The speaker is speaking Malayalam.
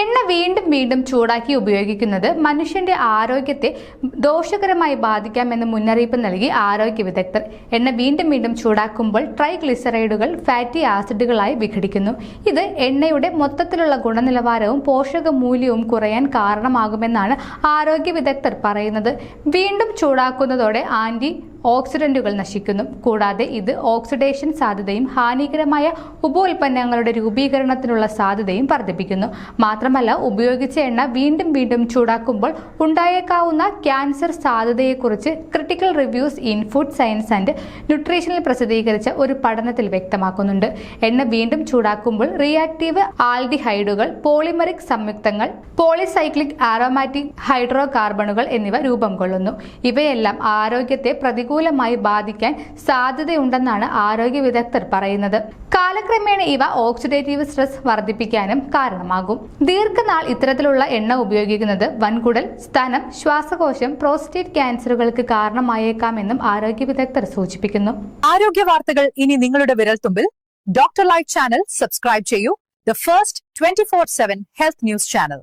എണ്ണ വീണ്ടും വീണ്ടും ചൂടാക്കി ഉപയോഗിക്കുന്നത് മനുഷ്യന്റെ ആരോഗ്യത്തെ ദോഷകരമായി ബാധിക്കാമെന്ന് മുന്നറിയിപ്പ് നൽകി ആരോഗ്യ വിദഗ്ധർ. എണ്ണ വീണ്ടും വീണ്ടും ചൂടാക്കുമ്പോൾ ട്രൈഗ്ലിസറൈഡുകൾ ഫാറ്റി ആസിഡുകളായി വിഘടിക്കുന്നു. ഇത് എണ്ണയുടെ മൊത്തത്തിലുള്ള ഗുണനിലവാരവും പോഷക മൂല്യവും കുറയാൻ കാരണമാകുമെന്നാണ് ആരോഗ്യ വിദഗ്ധർ പറയുന്നത്. വീണ്ടും ചൂടാക്കുന്നതോടെ ആന്റി ഓക്സിഡന്റുകൾ നശിക്കുന്നു. കൂടാതെ ഇത് ഓക്സിഡേഷൻ സാധ്യതയും ഹാനികരമായ ഉപോൽപ്പന്നങ്ങളുടെ രൂപീകരണത്തിനുള്ള സാധ്യതയും വർദ്ധിപ്പിക്കുന്നു. മാത്രമല്ല ഉപയോഗിച്ച എണ്ണ വീണ്ടും വീണ്ടും ചൂടാക്കുമ്പോൾ ഉണ്ടായേക്കാവുന്ന cancer സാധ്യതയെക്കുറിച്ച് critical reviews in food science and ന്യൂട്രീഷനിൽ പ്രസിദ്ധീകരിച്ച ഒരു പഠനത്തിൽ വ്യക്തമാക്കുന്നുണ്ട്. എണ്ണ വീണ്ടും ചൂടാക്കുമ്പോൾ റിയാക്റ്റീവ് ആൽഡിഹൈഡുകൾ പോളിമറിക് സംയുക്തങ്ങൾ പോളിസൈക്ലിക് ആരോമാറ്റിക് ഹൈഡ്രോ കാർബണുകൾ എന്നിവ രൂപം കൊള്ളുന്നു. ഇവയെല്ലാം ആരോഗ്യത്തെ പ്രതികൂലമായി ബാധിക്കാൻ സാധ്യതയുണ്ടെന്നാണ് ആരോഗ്യ വിദഗ്ധർ പറയുന്നത്. കാലക്രമേണ ഇവ ഓക്സിഡേറ്റീവ് സ്ട്രെസ് വർദ്ധിപ്പിക്കാനും കാരണമാകും. ദീർഘനാൾ ഇത്തരത്തിലുള്ള എണ്ണ ഉപയോഗിക്കുന്നത് വൻകുടൽ സ്തനം ശ്വാസകോശം പ്രോസ്റ്റേറ്റ് ക്യാൻസറുകൾക്ക് കാരണമായേക്കാമെന്നും ആരോഗ്യ വിദഗ്ധർ സൂചിപ്പിക്കുന്നു. ആരോഗ്യ വാർത്തകൾ ഇനി നിങ്ങളുടെ വിരൽത്തുമ്പിൽ ഡോക്ടർ ലൈഫ് ചാനൽ സബ്സ്ക്രൈബ് ചെയ്യൂ. The first twenty four seven health news channel